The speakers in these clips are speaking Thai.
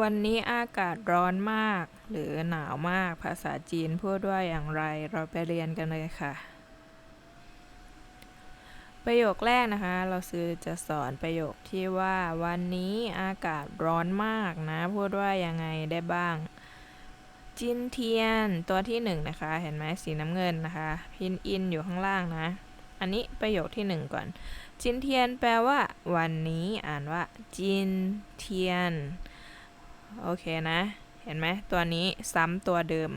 วันนี้อากาศร้อนมาก หรือหนาวมาก ภาษาจีนพูดว่าอย่างไร เราไปเรียนกันเลยค่ะ ประโยคแรกนะคะ เราซื้อจะสอนประโยคที่ว่า วันนี้อากาศร้อนมากนะ พูดว่ายังไงได้บ้าง จินเทียน ตัวที่หนึ่งนะคะ เห็นไหมสีน้ำเงินนะคะ พินอินอยู่ข้างล่างนะ อันนี้ประโยคที่หนึ่งก่อน จินเทียนแปลว่า วันนี้ อ่านว่า จินเทียน โอเคนะ เห็นไหมตัวนี้ซ้ำตัวเดิม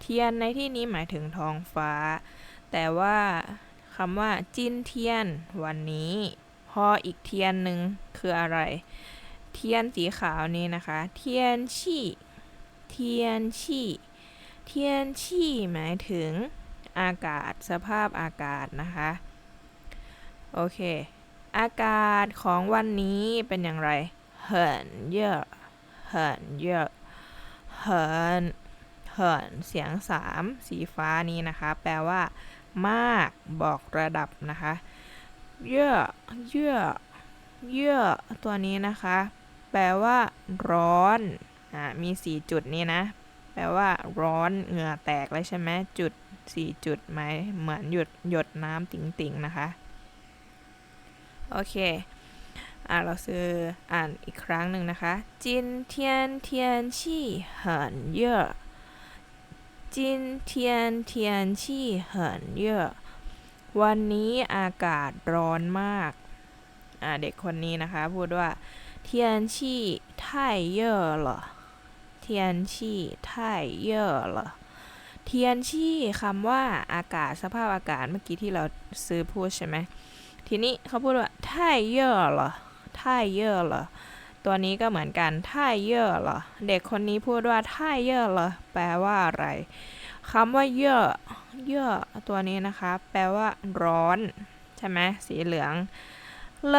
เทียนในที่นี้หมายถึงท้องฟ้า แต่ว่าคำว่าจิ้นเทียน วันนี้ พออีกเทียนหนึ่งคืออะไร เทียนสีขาวนี้นะคะ เทียนชี่เทียนชี่เทียนชี่หมายถึงอากาศสภาพอากาศนะคะ โอเค อากาศของวันนี้เป็นอย่างไรเหินเยอะ เสียงสามสีฟ้านี้นะคะ แปลว่า มากบอกระดับนะคะเย่อเย่อเย่อตัวนี้นะคะ แปลว่า ร้อนอ่ามีสี่จุดนี้นะ แปลว่า ร้อนเหงื่อแตกเลยใช่ไหมจุดสี่จุดไหมเหมือนหยดหยดน้ำติ่งๆนะคะ โอเค่ะเราซื้ออ่านอีกครั้งหนึ่งนะคะจินเทียนเทียนชี่เหินเย่อจินเทียนเทียนชี่เหินเย่อวันนี้อากาศร้อนมากอะเด็กคนนี้นะคะพูดว่าเทียนชี่ท้ายเย่อเหรอเทียนชี่ท้ายเย่อเหรอเทียนชี่คำว่าอากาศสภาพอากาศเมื่อกี้ที่เราซื้อพูดใช่ไหมทีนี้เขาพูดว่าท้ายเย่อเหรอ ท่ายเย่อเหรอตัวนี้ก็เหมือนกันท่ายเย่อเหรอเด็กคนนี้พูดว่าท่ายเย่อเหรอแปลว่าอะไรคำว่าเย่อเย่อตัวนี้นะคะ แปลว่าร้อน ใช่ไหมสีเหลืองเล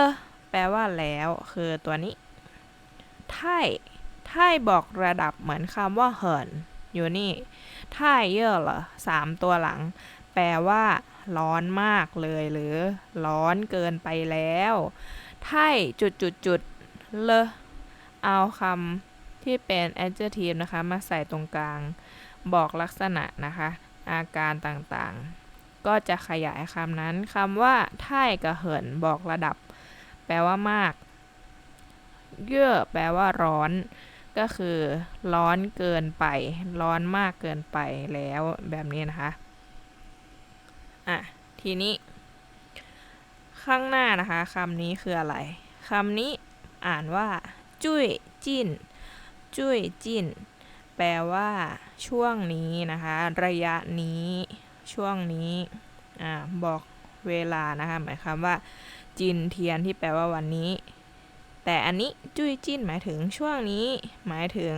แปลว่าแล้ว คือตัวนี้ท่ายท่ายบอกระดับเหมือนคำว่าเหินอยู่นี่ท่ายเย่อเหรอสามตัวหลัง แปลว่า ร้อนมากเลยหรือ ร้อนเกินไปแล้ว ไทจุดจุดจุดเลเอาคำที่เป็น adjective นะคะ มาใส่ตรงกลาง บอกลักษณะนะคะ อาการต่างๆ ก็จะขยายคำนั้นคำว่าไท่กับเหินบอกระดับ แปลว่ามาก เยื่อแปลว่าร้อนก็คือร้อนเกินไป ร้อนมากเกินไปแล้วแบบนี้นะคะ อะ ทีนี้ ข้างหน้านะคะคำนี้คืออะไรคำนี้อ่านว่า จุ้ยจิ้น จุ้ยจิ้น แปลว่าช่วงนี้นะคะ ระยะนี้ ช่วงนี้อ่าบอกเวลานะคะหมายความว่า จินเทียนที่แปลว่าวันนี้ แต่อันนี้จุ้ยจิ้นหมายถึงช่วงนี้ หมายถึง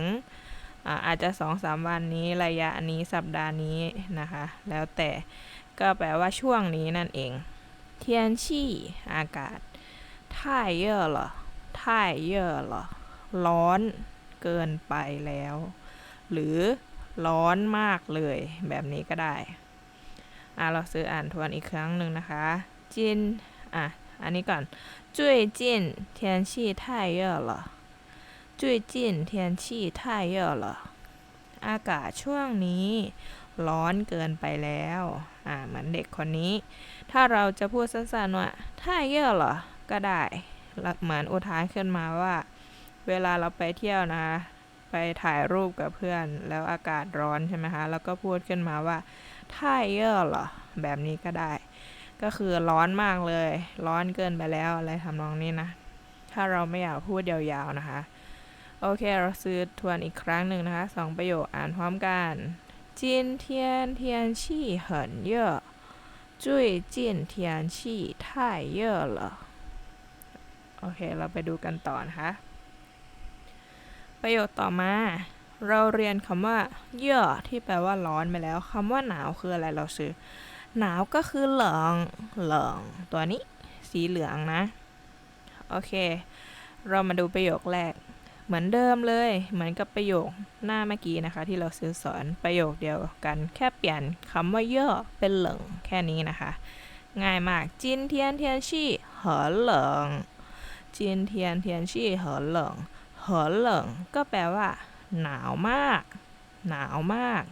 อาอาจจะสองสามวันนี้ระยะนี้สัปดาห์นี้นะคะ แล้วแต่ก็แปลว่าช่วงนี้นั่นเอง เทียนชี่อากาศ太热了太热了ร้อนเกินไปแล้ว หรือร้อนมากเลย แบบนี้ก็ได้ อ่ะเราซื้ออ่านทวนอีกครั้งหนึ่งนะคะ จิน อ่ะ อันนี้ก่อน最近天气太热了最近天气太热了อากาศช่วงนี้ ร้อนเกินไปแล้ว อ่า เหมือนเด็กคนนี้ ถ้าเราจะพูดสั้นๆว่าถ้าเยอะเหรอ ก็ได้ เหมือนอุทานขึ้นมาว่า เวลาเราไปเที่ยวนะ ไปถ่ายรูปกับเพื่อน แล้วอากาศร้อนใช่ไหมคะ แล้วก็พูดขึ้นมาว่าถ้าเยอะเหรอ แบบนี้ก็ได้ ก็คือร้อนมากเลย ร้อนเกินไปแล้วอะไรทำนองนี้นะ ถ้าเราไม่อยากพูดยาวๆนะคะโอเค เราซื้อทวนอีกครั้งหนึ่งนะคะสองประโยคอ่านพร้อมกัน 今天天气很热最近天气太热了โอเค เราไปดูกันต่อนะคะ ประโยคต่อมา เราเรียนคำว่า เย่อที่แปลว่าร้อนไปแล้วคำว่าหนาวคืออะไรเราซื้อ หนาวก็คือเหลืองเหลืองตัวนี้ สีเหลืองนะ โอเค เรามาดูประโยคแรก เหมือนเดิมเลย เหมือนกับประโยคหน้าเมื่อกี้นะคะ ที่เราซื้อสอนประโยคเดียวกัน แค่เปลี่ยนคำว่าเย่อเป็นเหลิงแค่นี้นะคะ ง่ายมากจินเทียนเทียนชี่เหอเหลิงจินเทียนเทียนชี่เหอเหลิงเหอเหลิงก็แปลว่า หนาวมาก หนาวมาก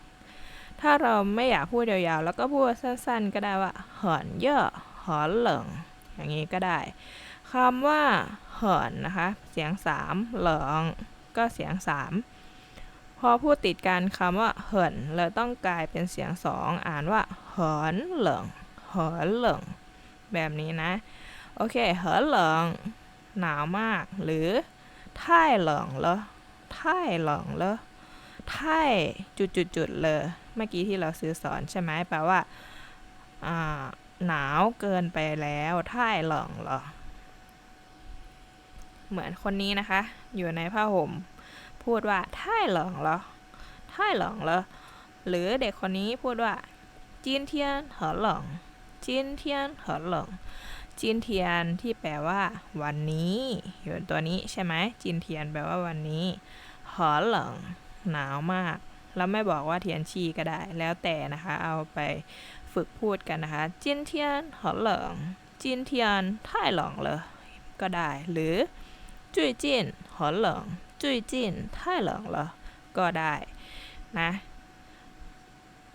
ถ้าเราไม่อยากพูดยาวๆ แล้วก็พูดสั้นๆ ก็ได้ว่า เหอนเย่อเหอเหลิงอย่างนี้ก็ได้ คำว่าเหินนะคะ เสียงสามเหลิงก็เสียงสามพอพูดติดกันคำว่าเหินเลยต้องกลายเป็นเสียงสองอ่านว่าเหินเหลิงเหินเหลิงแบบนี้นะ โอเคเหินเหลิงหนาวมาก หรือท่ายเหลิงเหรอท่ายเหลิงเหรอท่ายจุดๆเลยเมื่อกี้ที่เราซื้อสอนใช่ไหมแปลว่าอ่าหนาวเกินไปแล้วท่ายเหลิงเหรอ เหมือนคนนี้นะคะ อยู่ในผ้าห่ม พูดว่าท่ายเหลงเหรอท่ายเหลงเหรอหรือเด็กคนนี้พูดว่าจีนเทียนเหอเหลงจีนเทียนเหอเหลงจีนเทียนที่แปลว่าวันนี้ อยู่ตัวนี้ใช่ไหมจีนเทียนแปลว่าวันนี้เหอเหลงหนาวมาก แล้วไม่บอกว่าเทียนชีก็ได้ แล้วแต่นะคะ เอาไปฝึกพูดกันนะคะจีนเทียนเหอเหลงจีนเทียนท่ายเหลงเลยก็ได้ หรือ จุยจินหอเหลิงจุยจินท่ายเหลิงเลยก็ได้นะ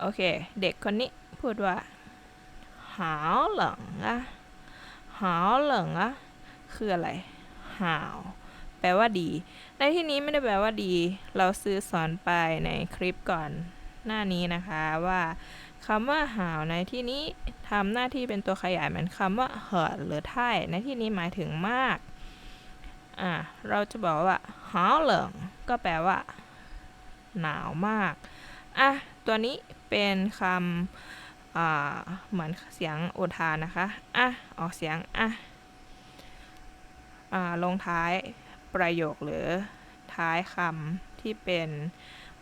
โอเค เด็กคนนี้พูดว่าหาวเหลิงอะหาวเหลิงอะคืออะไรหาวแปลว่าดี ในที่นี้ไม่ได้แปลว่าดี เราซื้อสอนไปในคลิปก่อนหน้านี้นะคะว่าคำว่าหาวในที่นี้ทำหน้าที่เป็นตัวขยายเหมือนคำว่าเหินหรือท่ายในที่นี้หมายถึงมาก อ่าเราจะบอกว่าหาวเหลิงก็แปลว่า หนาวมากอะตัวนี้เป็นคำเหมือนเสียงโอทานนะคะอะออกเสียงอะอ่าลงท้ายประโยคหรือท้ายคำที่เป็น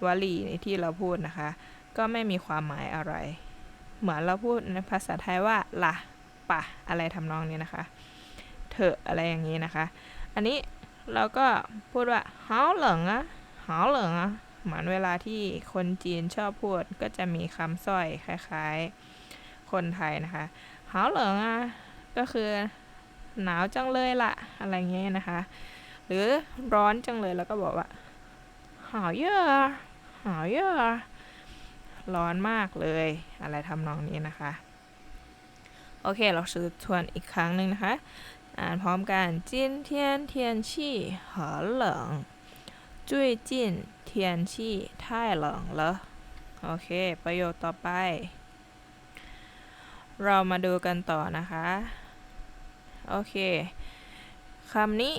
วลีที่เราพูดนะคะ ก็ไม่มีความหมายอะไร เหมือนเราพูดในภาษาไทยว่าละปะอะไรทำนองนี้นะคะ เถอะอะไรอย่างนี้นะคะ อันนี้เราก็พูดว่าเฮาเหลิงอะเฮาเหลิงอะเหมือนเวลาที่คนจีนชอบพูดก็จะมีคำสร้อยคล้ายๆ คนไทยนะคะเฮาเหลิงอะก็คือหนาวจังเลยละอะไรเงี้ยนะคะ หรือร้อนจังเลยแล้วก็บอกว่าหาวเยอะหาวเยอะร้อนมากเลยอะไรทำนองนี้นะคะ โอเค เราซื้อทวนอีกครั้งหนึ่งนะคะ อ่านพร้อมกันจินเทียนเทียนชี่เหอเหลิงจุ้ยจินเทียนชี่ท่ายเหลิง了โอเค ประโยคต่อไป เรามาดูกันต่อนะคะ โอเคคำนี้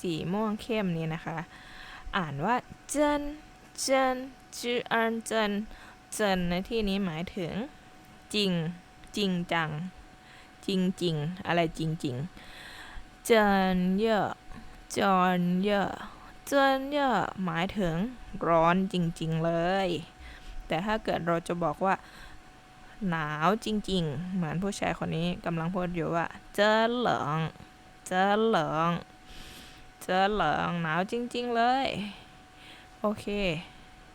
สีม่วงเข้มนี้นะคะ อ่านว่าเจนเจนจืออันเจนเจนในที่นี้หมายถึง จริง จริงจัง จริงจริงอะไรจริงจริงเจนเยอะจอนเยอะเจนเยอะหมายถึงร้อนจริง ๆ เลย แต่ถ้าเกิดเราจะบอกว่า หนาวจริง ๆ เหมือนผู้ชายคนนี้กำลังพูดอยู่ว่าเจอเหลิงเจอเหลิงเจอเหลิงหนาวจริง ๆ เลย โอเค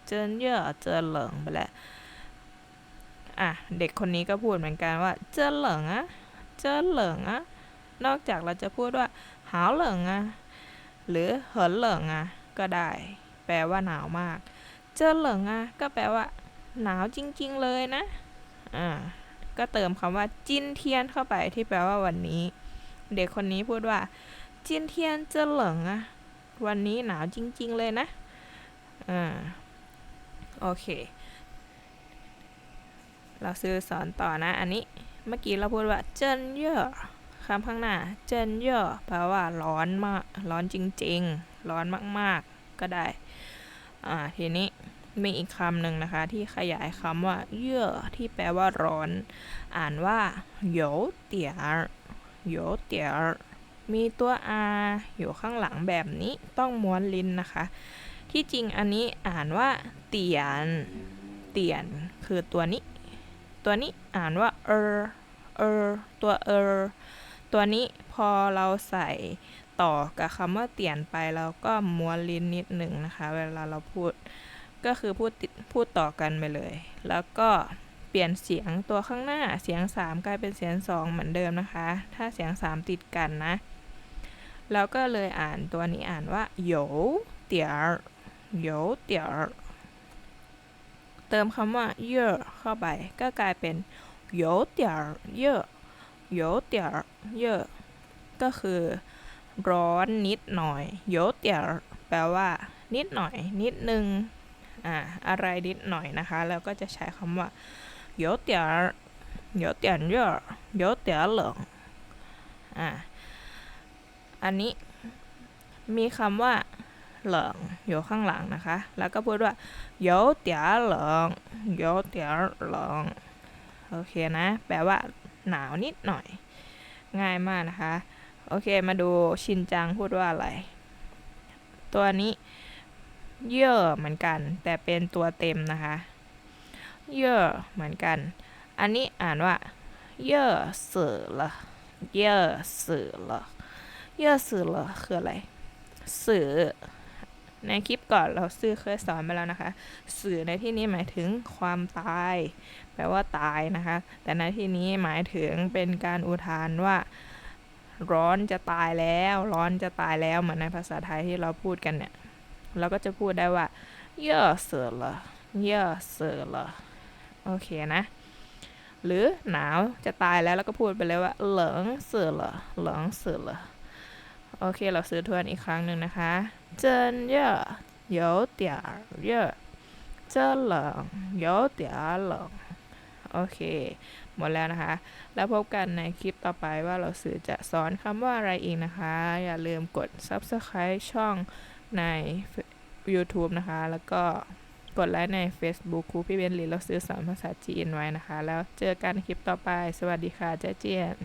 เจอเยอะเจอเหลิงไปแล้วอะ เด็กคนนี้ก็พูดเหมือนกันว่าเจอเหลิงอะ เจอเหลิงอะนอกจากเราจะพูดว่าหาวเหลิงอะหรือเหินเหลิงอะก็ได้ แปลว่าหนาวมาก เจอเหลิงอะก็แปลว่า หนาวจริง ๆ เลยนะอ่าก็เติมคำว่าจินเทียนเข้าไปที่แปลว่าวันนี้ เด็กคนนี้พูดว่าจินเทียนเจอเหลิงอะวันนี้หนาวจริง ๆ เลยนะอ่าโอเค เราซื้อสอนต่อนะอันนี้ เมื่อกี้เราพูดว่าเจนเย่อคำข้างหน้าเจนเย่อแปลว่าร้อนมากร้อนจริงๆ ร้อนมากๆ ก็ได้ อ่า ทีนี้มีอีกคำหนึ่งนะคะ ที่ขยายคำว่า เย่อที่แปลว่าร้อน อ่านว่าโยเตียโยเตียมีตัว r อยู่ข้างหลังแบบนี้ต้องม้วนลิ้นนะคะ ที่จริงอันนี้อ่านว่าเตียน เตียนคือตัวนี้ ตัวนี้อ่านว่าเออเออตัวเออตัวนี้พอเราใส่ต่อกับคำว่าเตียนไปเราก็ม้วนลิ้นนิดหนึ่งนะคะ เวลาเราพูดก็คือพูดติดพูดต่อกันไปเลย แล้วก็เปลี่ยนเสียงตัวข้างหน้าเสียง 3 กลายเป็นเสียง 2 เหมือนเดิมนะคะ ถ้าเสียง 3 ติดกันนะ แล้วก็เลยอ่านตัวนี้อ่านว่าโยเตียโยเตีย มคำว่าเยอะเข้าไป ก็กลายเป็น有点儿เยอะ有点儿เยอะก็คือ ร้อนนิดหน่อย有点儿แปลว่า นิดหน่อย นิดนึง อ่า อะไรนิดหน่อยนะคะ แล้วก็จะใช้คำว่า有点儿有点热有点冷อ่า อันนี้มีคำว่า เหลิงอยู่ข้างหลังนะคะ แล้วก็พูดว่าโยเตียเหลิงโยเตียเหลิงโอเคนะ แปลว่าหนาวนิดหน่อย ง่ายมากนะคะ โอเค มาดูชินจังพูดว่าอะไร ตัวนี้เย่อเหมือนกัน แต่เป็นตัวเต็มนะคะ เย่อเหมือนกัน อันนี้อ่านว่า เย่อเสื่อละเย่อเสื่อละเย่อเสื่อละคืออะไรสือ ในคลิปก่อนเราซื้อเคยสอนไปแล้วนะคะ สื่อในที่นี้หมายถึงความตาย แปลว่าตายนะคะ แต่ในที่นี้หมายถึงเป็นการอุทานว่า ร้อนจะตายแล้ว ร้อนจะตายแล้วเหมือนในภาษาไทยที่เราพูดกันเนี่ย เราก็จะพูดได้ว่าเย่อเสือละเย่อเสือละโอเคนะ หรือหนาวจะตายแล้วแล้วก็พูดไปเลยว่า เหลิงเสือละเหลิงเสือละโอเค เราซื้อทวนอีกครั้งหนึ่งนะคะ 真热有点儿热这冷有点儿冷โอเค หมดแล้วนะคะ แล้วพบกันในคลิปต่อไปว่าเราสื่อจะสอนคำว่าอะไรอีกนะคะ อย่าลืมกด subscribe ช่องใน YouTube นะคะ แล้วก็กดไลค์ใน Facebook ครูพี่เบนหลีเราซื้อสอนภาษาจีนไว้นะคะ แล้วเจอกันคลิปต่อไป สวัสดีค่ะเจ๊เจียน